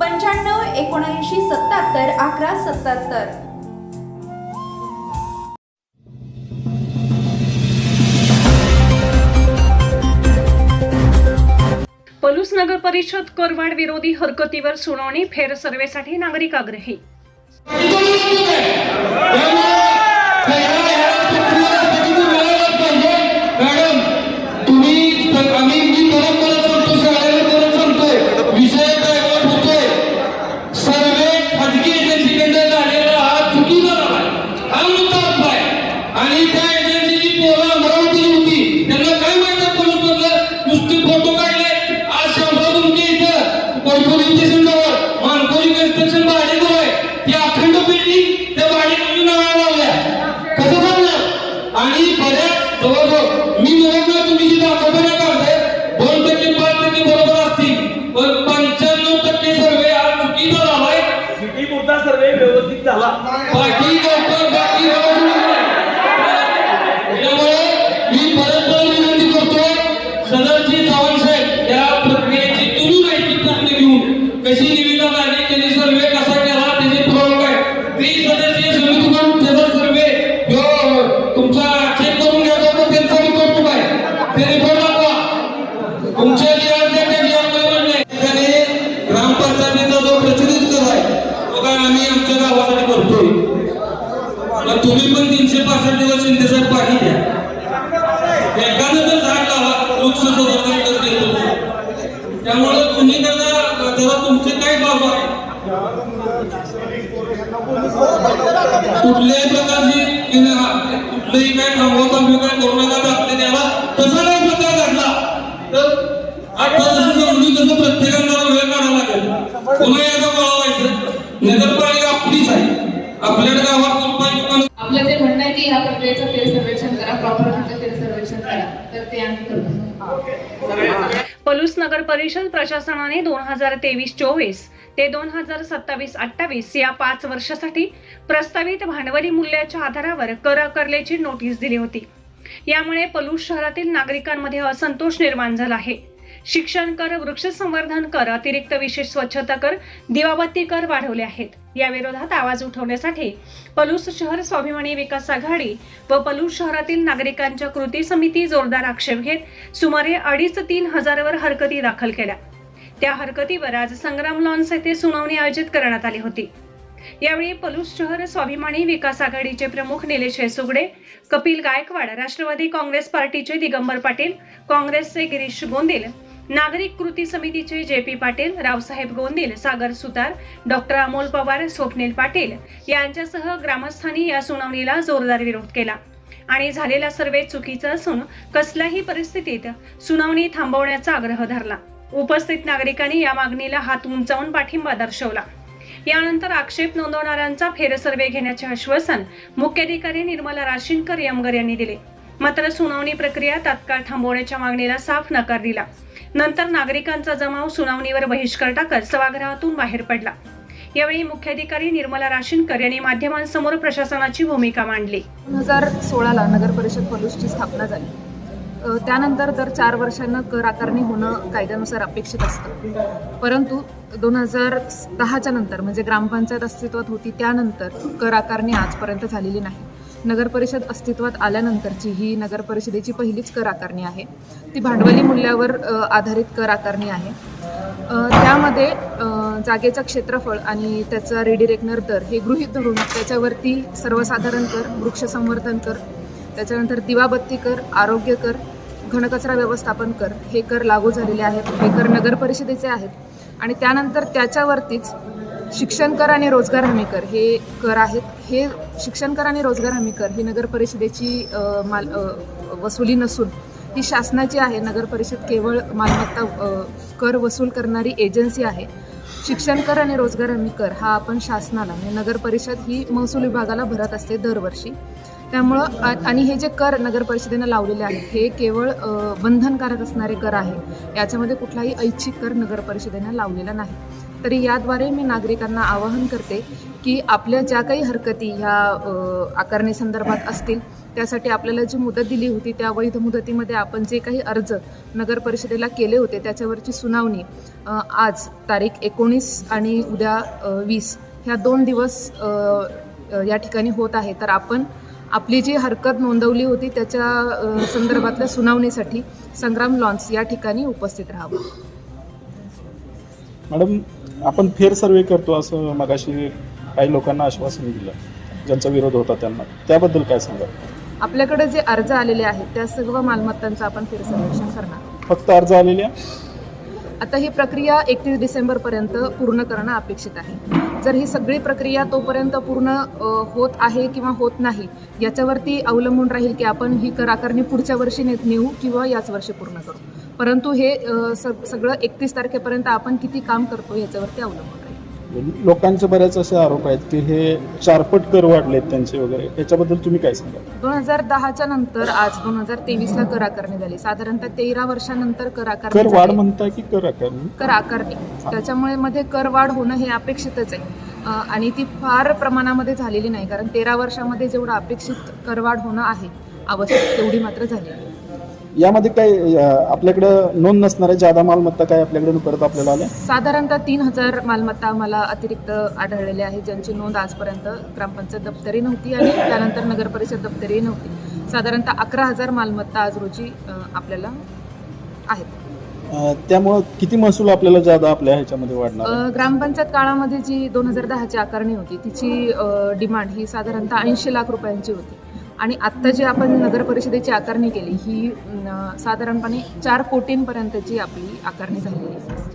पंच्याण्णव एकोणऐंशी सत्याहत्तर अकरा सत्याहत्तर. पलूस नगर परिषद करवाढ विरोधी हरकतीवर सुनावणी फेर सर्वेसाठी नागरिक आग्रही. एजन्सीची पोरं अमरावती होती. त्यांना काय माहिती पोलीस मधलं नुसते फोटो काढले. आज शंभर तुमच्या इथं पोलीस स्टेशनजवळ मानकोली कन्स्ट्रक्शन भाडेजवळ आहे. ती अखंड बिल्डिंग त्या भाडेकरी नावाला लावल्या. कसं सांगणार आणि बऱ्याच जवळजवळ मी म्हणत तुम्ही जी दाखवता ना कागद दोन टक्के पाच टक्के बरोबर असतील. पण पंच्याण्णव टक्के सर्वे हा चुकीचा झालाय. सिटी सर्वे व्यवस्थित झाला. बाकी दवाखाने त्यामुळे मी परत परत विनंती करतोय सदरची चव्हाण साहेब या प्रक्रियेची तुम्ही माहिती पूर्ण घेऊन कशी लावा वृक्ष देतो त्यामुळे तुम्ही त्याला त्याला तुमचे काय बाब आहे कुठल्याही प्रकारची कुठलंही काय थांबवा थांबवी काय करू नका दाखले त्याला तसा नाही प्रकार घडला तर अठरा दिवसाच्या मुली कसं प्रत्येकाला वेळ काढावा लागेल पुन्हा एकदा बोलावायचं नगरपालिका आपलीच आहे आपल्या गावात कोणताही आपलं जे म्हणणं आहे की या प्रक्रियेचं फेर सर्वेक्षण करा प्रॉपर फेर सर्वेक्षण करा तर ते आम्ही करतो. पलूस नगर परिषद प्रशासनाने दोन हजार तेवीस चोवीस ते दोन हजार सत्तावीस अठ्ठावीस या पाच वर्षासाठी प्रस्तावित भांडवली मूल्याच्या आधारावर कर आकारल्याची नोटीस दिली होती. यामुळे पलूस शहरातील नागरिकांमध्ये असंतोष निर्माण झाला आहे. शिक्षण कर वृक्ष संवर्धन कर अतिरिक्त विशेष स्वच्छता कर दिवाबत्ती कर वाढवले आहेत. या विरोधात आवाज उठवण्यासाठी पलूस शहर स्वाभिमानी विकास आघाडी व पलूस शहरातील नागरिकांच्या कृती समिती जोरदार आक्षेप घेत सुमारे अडीच तीन हजारावर हरकती दाखल केल्या. त्या हरकतीवर आज संग्राम लॉन्स येथे सुनावणी आयोजित करण्यात आली होती. यावेळी पलूस शहर स्वाभिमानी विकास आघाडीचे प्रमुख निलेश येसुगडे कपिल गायकवाड राष्ट्रवादी काँग्रेस पार्टीचे दिगंबर पाटील काँग्रेसचे गिरीश गोंदिल नागरिक कृती समितीचे J P Patil Raosaheb Gondil Sagar Sutar doctor Amol Pawar Swapnil Patil यांच्यासह ग्रामस्थांनी या सुनावणीला जोरदार विरोध केला. आणि झालेला सर्वे चुकीचा असून कसल्याही परिस्थितीत सुनावणी थांबवण्याचा आग्रह धरला. उपस्थित नागरिकांनी या मागणीला हात उंचावून पाठिंबा दर्शवला. यानंतर आक्षेप नोंदवणाऱ्यांचा फेरसर्वे घेण्याचे आश्वासन मुख्याधिकारी निर्मला राशीनकर यमगर यांनी दिले. मात्र सुनावणी प्रक्रिया तात्काळ थांबवण्याच्या मागणीला साफ नकार दिला. नंतर नागरिकांचा जमाव सुनावणीवर बहिष्कार टाकत सभागृहातून बाहेर पडला. यावेळी मुख्याधिकारी निर्मला राशीनकर यांनी माध्यमांसमोर प्रशासनाची भूमिका मांडली. दोन हजार सोळाला नगर परिषद पलूसची स्थापना झाली. त्यानंतर दर चार वर्षांना कर आकारणी होणं कायद्यानुसार अपेक्षित असतं. परंतु दोन हजार दहाच्या नंतर म्हणजे ग्रामपंचायत अस्तित्वात होती त्यानंतर कर आकारणी आजपर्यंत झालेली नाही. नगरपरिषद अस्तित्वात आल्यानंतरची ही नगरपरिषदेची पहिलीच कर आकारणी आहे. ती भांडवली मूल्यावर आधारित कर आकारणी आहे. त्यामध्ये जागेचं क्षेत्रफळ आणि त्याचा रेडिरेक्नर दर हे गृहीत धरून त्याच्यावरती सर्वसाधारण कर वृक्ष संवर्धन कर त्याच्यानंतर दिवाबत्ती कर आरोग्य कर घनकचरा व्यवस्थापन कर हे कर लागू झालेले आहेत. हे कर नगर परिषदेचे आहेत. आणि त्यानंतर त्याच्यावरतीच शिक्षण कर आणि रोजगार हमी कर. हे कर आहेत. हे शिक्षण कर आणि रोजगार हमी कर ही नगर परिषदेची माल वसुली नसून ही शासनाची आहे. नगर परिषद केवळ मालमत्ता कर वसूल करणारी एजन्सी आहे. शिक्षण कर आणि रोजगार हमी कर हा आपण शासनाला म्हणजे नगर परिषद ही महसूल विभागाला भरत असते दरवर्षी. त्यामुळं आ- आणि हे जे कर नगर परिषदेनं लावलेले आहेत हे केवळ बंधनकारक असणारे कर आहे. याच्यामध्ये कुठलाही ऐच्छिक कर नगर परिषदेनं लावलेला नाही. तरी याद्वारे मी नागरिकांना आवाहन करते की आपल्या ज्या काही हरकती ह्या आकारणी संदर्भात असतील त्यासाठी आपल्याला जी मुदत दिली होती त्या वैध मुदतीमध्ये आपण जे काही अर्ज नगर परिषदेला केले होते त्याच्यावरची सुनावणी आज तारीख एकोणीस आणि उद्या वीस ह्या दोन दिवस या ठिकाणी होत आहे. तर आपण आपली जी हरकत नोंदवली होती त्याच्या संदर्भातल्या सुनावणीसाठी संग्राम लॉन्स या ठिकाणी उपस्थित राहावं. मॅडम आपण फेर सर्वे करतो असं मगाशी काही लोकांना आश्वासन दिलं ज्यांचा विरोध होता त्यांना. त्याबद्दल काय सांगा आपल्याकडे जे अर्ज आलेले आहेत त्या सर्व मालमत्तांचं आपण फेरसर्वेक्षण करणार. फक्त अर्ज आलेल्या? आता ही प्रक्रिया एकतीस डिसेंबरपर्यंत पूर्ण करणं अपेक्षित आहे. जर ही सगळी प्रक्रिया तोपर्यंत पूर्ण होत आहे किंवा होत नाही याच्यावरती अवलंबून राहील की आपण ही कर आकारणी पुढच्या वर्षी नेऊ किंवा याच वर्षी पूर्ण करू. परंतु हे सगळं एकतीस तारखेपर्यंत आपण किती काम करतो याच्यावरती अवलंबून लोकांचे बरेच असे आरोप आहेत की हे चारपट कर वाढलेत त्यांचे वगैरे. याच्याबद्दल तुम्ही काय सांगा दोन हजार दहाच्या नंतर आज दोन हजार तेवीसला कर आकारणी झाली. साधारणतः तेरा वर्षानंतर कर आकारणी कर वाढ. म्हणताय की कर आकारणी कर आकारणी त्याच्यामुळे मध्ये कर वाढ होणं हे अपेक्षितच आहे. आणि ती फार प्रमाणामध्ये झालेली नाही. कारण तेरा वर्षामध्ये जेवढं अपेक्षित करवाढ होणं आहे आवश्यक तेवढी मात्र झालेली आहे यामध्ये काय आपल्याकडं नोंद नसणाऱ्या जादा मालमत्ता काय आपल्याकडे परत आपल्याला आल्या? साधारणतः तीन हजार मालमत्ता आम्हाला अतिरिक्त आढळलेल्या आहेत ज्यांची नोंद आजपर्यंत ग्रामपंचायत दप्तरी नव्हती आणि त्यानंतर नगर परिषद दप्तरी नव्हती. साधारणतः अकरा हजार मालमत्ता आज रोजी आपल्याला आहेत. त्यामुळं किती महसूल आपल्याला जादा आपल्या ह्याच्यामध्ये वाढणार ग्रामपंचायत काळामध्ये जी दोन हजार दहाची आकारणी होती तिची डिमांड ही साधारणतः ऐंशी लाख रुपयांची होती. आणि आत्ता जी आपण नगर परिषदेची आकारणी केली ही साधारणपणे चार कोटींपर्यंतची आपली आकारणी झालेली आहे.